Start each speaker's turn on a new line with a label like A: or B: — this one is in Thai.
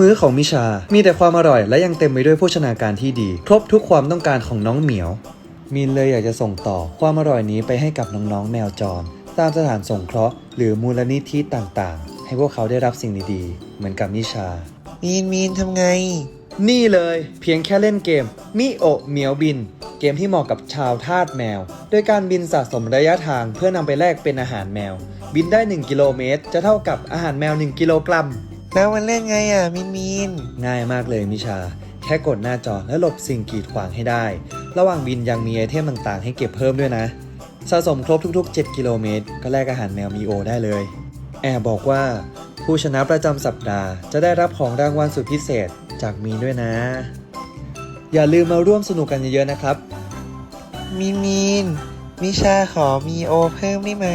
A: มื้อของมิชา มีแต่ความอร่อยและยังเต็มไปด้วยโภชนาการที่ดี ครบทุกความต้องการของน้องเหมียว มีนเลยอยากจะส่งต่อความอร่อยนี้ไปให้กับน้องๆแมวจร ตามสถานสงเคราะห์หรือมูลนิธิต่างๆ ให้พวกเขาได้รับสิ่งดีๆ เหมือนกับนิชา
B: มีนมีนทำไง
A: นี่เลยเพียงแค่เล่นเกม มิโอะเหมียวบิน เกมที่เหมาะกับชาวทาสแมว โดยการบินสะสมระยะทางเพื่อนำไปแลกเป็นอาหารแมว บินได้ 1 กิโลเมตร จะเท่ากับอาหารแมว 1 กิโลกรัม
B: แล้วมันเล่นไงอะมีนมีน
A: ง่ายมากเลยมิชา แค่กดหน้าจอและหลบสิ่งกีดขวางให้ได้ ระหว่างบินยังมีไอเทมต่างๆ ให้เก็บเพิ่มด้วยนะ สะสมครบทุกๆ 7 กิโลเมตร ก็แลกอาหารแมวมีโอได้เลย แอบบอกว่า ผู้ชนะประจำสัปดาห์จะได้รับของรางวัลสุดพิเศษจากมีนด้วยนะ อย่าลืมมาร่วมสนุกกันเยอะๆนะครับ
B: มีนมีนมิชาขอมีโอเพิ่มได้ไหม